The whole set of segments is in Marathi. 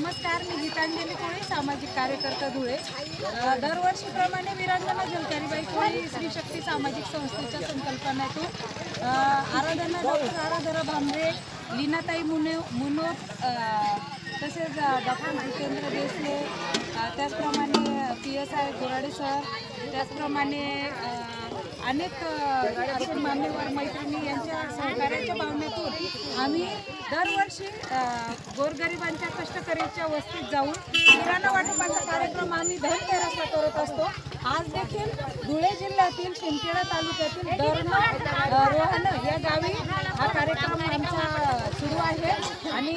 नमस्कार मी गीतांजली कोळी सामाजिक कार्यकर्ता धुळे. दरवर्षीप्रमाणे विरांगना जलकारीबाई कोळी श्री शक्ती सामाजिक संस्थेच्या संकल्पनेतून. आराधना डॉक्टर आराधना भांबरे लीनाताई मुने मुनोत तसेच डॉक्टर जितेंद्र देसले त्याचप्रमाणे P S I Gorade sir त्याचप्रमाणे अनेक मान्यवर मैत्रिणी यांच्या सहकार्याच्या भावनेतून आम्ही दरवर्षी गोरगरिबांच्या कष्टकरीच्या वस्तीत जाऊन किराणा वाटपाचा कार्यक्रम आम्ही धनतेरसला करत असतो. आज देखील धुळे जिल्ह्यातील शिंदखेडा तालुक्यातील दर्ण रोहन या गावी हा कार्यक्रम आमचा सुरू आहे. आणि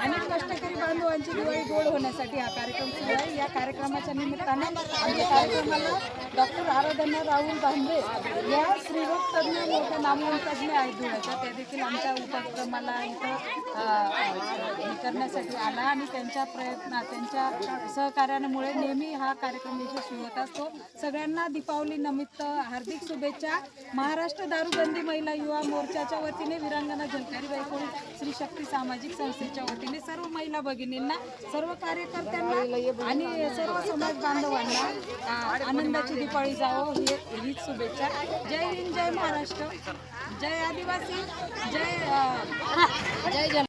अनेक कष्टकरी बांधवांची दिवाळी गोड होण्यासाठी हा कार्यक्रम सुरू आहे. या कार्यक्रमाच्या निमित्तानं आमच्या कार्यक्रमाला डॉक्टर आराधना राहुल भांबे या स्त्रीरोग तज्ज्ञ मोठ्या नामवंत तज्ज्ञ आहेत धुळ्याच्या त्या देखील आमच्या उपक्रमाला इथं हे करण्यासाठी आला आणि त्यांच्या प्रयत्न त्यांच्या सहकार्यामुळे नेहमी हा कार्यक्रम यशस्वी होत असतो. सगळ्यांना दीपावली निमित्त हार्दिक शुभेच्छा. महाराष्ट्र दारूबंदी महिला युवा मोर्चाच्या वतीने विरांगना झलकारी बाईकोळी श्री शक्ती सामाजिक संस्थेच्या वतीने सर्व महिला भगिनींना सर्व कार्यकर्त्यांना आणि सर्व समाज बांधवांना आनंदाची दिपाळी जावं ही हीच शुभेच्छा. जय हिंद जय महाराष्ट्र. जय आदिवासी. जय जय जन